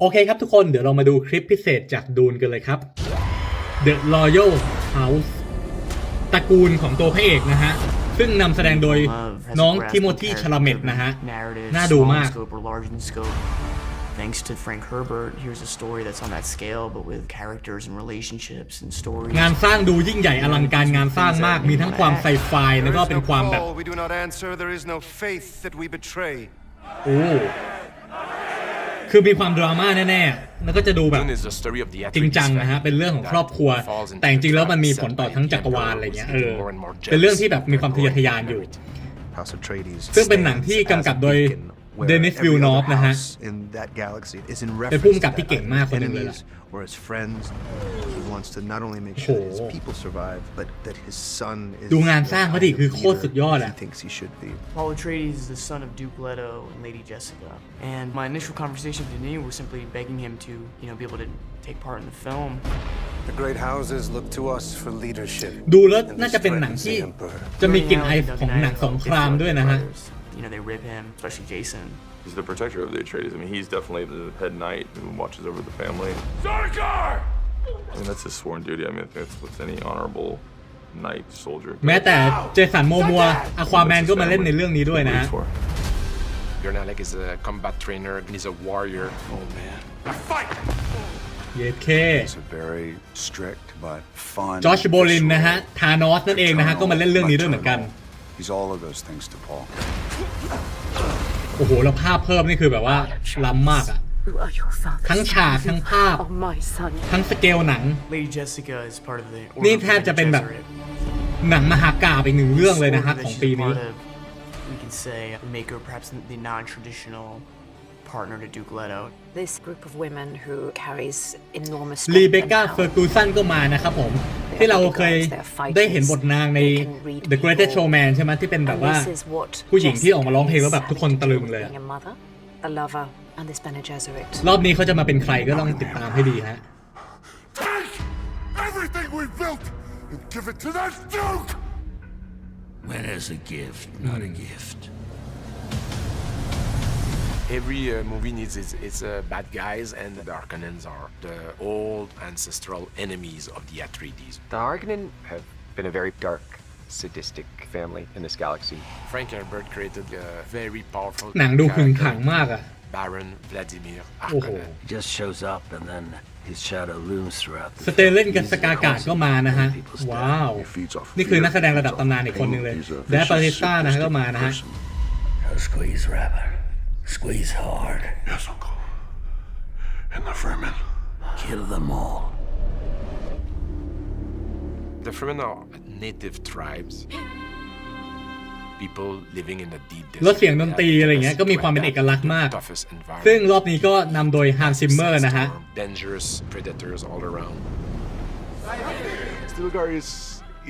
โอเคครับทุกคนเดี๋ยวเรามาดูคลิปพิเศษจากดูนกันเลยครับ The Royal House ตระกูลของตัวพระเอกนะฮะ ซึ่งนำแสดงโดย Love has น้อง a grasp ทิโม of ธี character ชลเมตนะฮะ narrative, น่าดู small in มาก scope or large in scope. Thanks to Frank Herbert, here's a story that's on that scale, but with characters and relationships and stories. งานสร้างดูยิ่งใหญ่อลังการงานสร้างมาก มีทั้งความไซไฟแล้วก็ There เป็น is ความ no แบบ call we do not answer. There is no faith that we betray. โอ้ คือมีความดราม่าแน่ๆ แล้วก็จะดูแบบ Dune is the story of the จริงจัง Atreides นะฮะ family เป็นเรื่องของครอบครัว that falls into แต่จริงๆแล้วมันมี the ผลต่อ trap ทั้ง set จักร by วาล the อะไรเงี้ย เอ Emperor อ who is getting more and more เป็นเรื่อง jealous ที่แบบมีความทะเยอทะยานอยู่ House Atreides ซึ่งเป็นหนังที่กำกับโดย stands as a beacon where Denis every other Villeneuve นะฮะ house in that galaxy is in เป็นผู้ reference กำกับ to ที่เก่ง either มาก his คนหนึ่งเลยล่ะ enemies or his friends. He wants to not only make sure that his โอ้โห people survive, but that his son is ดูงาน the สร้างเขา kind ดิ of คือโคตร leader สุดยอด he อะ thinks he should be. Paul Atreides is the son of Duke Leto and Lady Jessica. And my initial conversation with Denis was simply begging him to, you know, be able to take part in the film. The great houses look to us for leadership. ดูแล้ว and น่า this จะเป็นหนัง threatens ที่ the Emperor. จะมีกลิ่น Learning ไอ how Doug ของ and I หนัง know สงคราม they feel ด้วย like นะฮะ brothers. You know, they rib him, especially Jason. He's the protector of the Atreides. I mean, he's definitely the head knight who watches over the family. Sarkar! I mean, that's his sworn duty. I mean, I think that's what any honorable knight soldier. แม้แต่เจสันโมมัวอควาแมนก็มาเล่นในเรื่องนี้ด้วยนะฮะ Bleeds for. Bjorn is a combat trainer and he's a warrior. Oh man. Fight! เยเค He's a very strict but fun. จอชโบลินนะฮะ ทานอสนั่นเองนะฮะ ก็มาเล่นเรื่องนี้ด้วยเหมือนกัน He's all of those things to Paul. โอ้โห แล้วภาพเพิ่มนี่คือแบบว่าล้ำมากอะ Who are your fathers? ทั้งฉากทั้งภาพ Oh, my son. ทั้งสเกลหนัง Lady Jessica is part of the นี่ Order of แท the บจะ Bene เป็นแบบ Gesserit. หนังมหากาบอีกหนึ่งเรื่องเลยนะฮะ Order ของ that ปี she's นี้ part of, we can say, make her perhaps the non-traditional partner to Duke Leto. This group of women who carries enormous รี strength เบ and คก้า power. เฟอร์กูสันก็มานะครับผม ที่เราเคยได้เห็นบทนางใน The Greatest Showman ใช่ไหมที่เป็นแบบ And ว่า this is what ผู้หญิงที่ออกมาร้องเพลง Jessica แล้วแบบทุกคน is ตะลึงเลย having อะ to do with being a mother, a lover, and this Bene Gesserit. รอบนี้เขาจะมาเป็นใครก็ต้องติดตามให้ดีฮะ Take everything we've built and give it to that Duke! When as a gift, not a gift. Every uh, movie needs its, its uh, bad guys, and the Harkonnens are the old ancestral enemies of the Atreides. The Harkonnen have been a very dark, sadistic family in this galaxy. Frank Herbert created a very powerful หนังดูขึงขัง character, มากอะ Baron Vladimir โอ้โห Harkonnen. He just shows up and then his shadow looms throughout ส the เตเลน film. กับ He's ส the กากาด cause ก็ of มานะฮะ many people's death. ว้าว He feeds off นี่คือ fear, นักแสดงระดับ feeds off ตำนานอีกคนหนึ่งเลย pain. He's a แดปปา vicious, ริสต้านะฮะก็ sadistic มานะฮะ person. Gotta squeeze, Rabbit. Squeeze hard. Yes, Uncle. And the vermin. Kill them all. The Fremen are native tribes. People living in the deep แล้ว desert. เสียงดนตรีอะไรอย่างเงี้ยก็มีความเป็นเอกลักษณ์มาก Toughest environment. ซึ่งรอบนี้ก็นำโดยฮันซิมเมอร์นะฮะ Dangerous predators all around. Stilgar is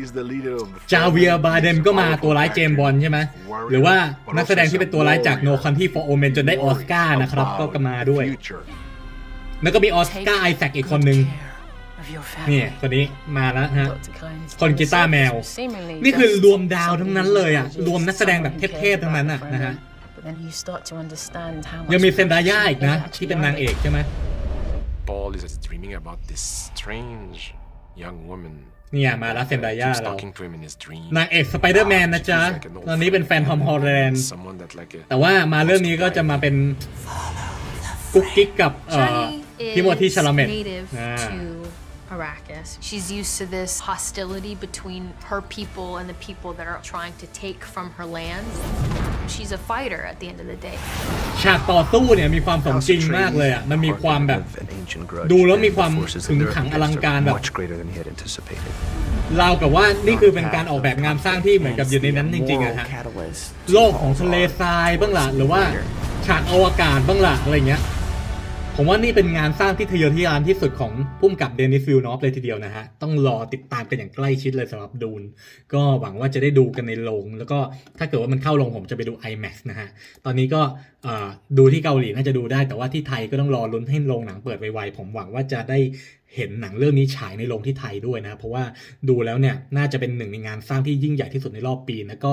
is the leader of the จาเวียบาเดมก็มาตัวร้ายเจมส์บอลใช่ไหมหรือว่านักแสดงที่เป็นตัวร้ายจากโนคันที่ฟอร์โอเมนจนได้ออสการ์นะครับก็ก็มาด้วย แล้วก็มีออสการ์ไอแซคอีกคนนึง Of your นี่ family. คนนี้มาแล้วฮะ Dr. คนกีตาร์แมว นี่คือรวมดาวทั้งนั้นเลยอะ รวมนักแสดงแบบเทพๆทั้งนั้นอะนะฮะ But then you start to understand how ยัง much มีเซนดาย่าอีกนะ ที่เป็นนางเอกใช่ไหม Paul is dreaming about this strange young woman. เนี่ยมาแล้วเซนดาย่า Keeps เรา talking to him in his dream. นางเอกสไปเดอร์แมนนะจ๊ะ ตอนนี้เป็นแฟนทอมฮอลแลนด์ Someone that like a แต่ว่ามาเรื่องนี้ก็จะมาเป็นกุ๊กกิ๊กกับเอ่อ Journey ทิโมธี is ชาลาเมต native อ่า to Arrakis. She's used to this hostility between her people and the people that are trying to take from her lands. She's a fighter at the end of the day. ฉากต่อสู้เนี่ยมีความสม House จริงมากเลยอะ มันมีความแบบ Harkonnen have an ancient grudge, ดูแล้วมี and ความ the forces ขึง that they're ขัง up อลัง against การ are แบบ much greater than he had anticipated. ราวกับว่านี่คือเป็นการออกแบบงานสร้างที่เหมือนกับอยู่ในนั้นจริงๆอะ Moral ฮะ catalyst. โลกของทะเลทรายบ้างล่ะหรือว่าฉากอวกาศบ้างล่ะอะไรเงี้ย ผมว่านี่เป็นงานสร้างที่ทะเยอทะยานที่สุดของพุ่มกับเดนิสฟิลนอฟเลยทีเดียวนะฮะ ต้องรอติดตามกันอย่างใกล้ชิดเลยสำหรับดูน ก็หวังว่าจะได้ดูกันในโรง แล้วก็ถ้าเกิดว่ามันเข้าโรงผมจะไปดู IMAX นะฮะ ตอนนี้ก็ดูที่เกาหลีน่าจะดูได้ แต่ว่าที่ไทยก็ต้องรอลุ้นให้โรงหนังเปิดไวๆ ผมหวังว่าจะได้เห็นหนังเรื่องนี้ฉายในโรงที่ไทยด้วยนะ เพราะว่าดูแล้วเนี่ยน่าจะเป็นหนึ่งในงานสร้างที่ยิ่งใหญ่ที่สุดในรอบปีแล้วก็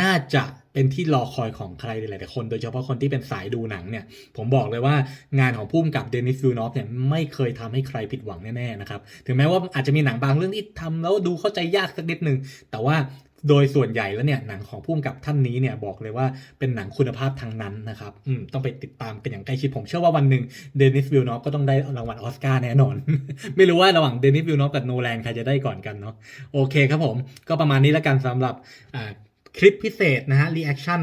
น่าจะเป็นที่รอคอยของใครหลายๆคน โดยเฉพาะคนที่เป็นสายดูหนังเนี่ย ผมบอกเลยว่างานของผู้กำกับเดนิสวิลนอฟเนี่ยไม่เคยทำให้ใครผิดหวังแน่ๆนะครับ ถึงแม้ว่าอาจจะมีหนังบางเรื่องที่ทำแล้วดูเข้าใจยากสักนิดนึงแต่ว่า โดยส่วนใหญ่แล้วเนี่ยหนังของผู้กำกับท่านนี้เนี่ยบอกเลยว่าเป็นหนังคุณภาพทางนั้นนะครับอืมต้องไปติดตามกันอย่างใกล้ชิดผมเชื่อว่าวันหนึ่งเดนิสวิลนอฟก็ต้องได้รางวัลออสการ์แน่นอน ไม่รู้ว่าระหว่างเดนิสวิลนอฟกับโนแลนใครจะได้ก่อนกันเนาะโอเคครับผม ก็ประมาณนี้แล้วกันสำหรับคลิปพิเศษนะฮะรีแอคชั่น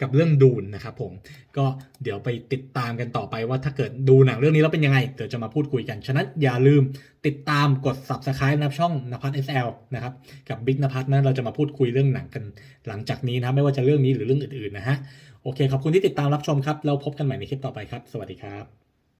กับเรื่องดูนนะครับผมก็เดี๋ยวไปติดตามกันต่อไปว่าถ้าเกิดดูหนังเรื่องนี้แล้วเป็นยังไง เดี๋ยวจะมาพูดคุยกัน ฉะนั้นอย่าลืมติดตามกด subscribe นะครับช่องนภัส SL นะครับกับบิ๊กนภัสนะเราจะมาพูดคุยเรื่องหนังกันหลังจากนี้นะครับไม่ว่าจะเรื่องนี้หรือเรื่องอื่นๆนะฮะโอเคขอบคุณที่ติดตามรับชมครับเราพบกันใหม่ในคลิปต่อไปครับ สวัสดีครับ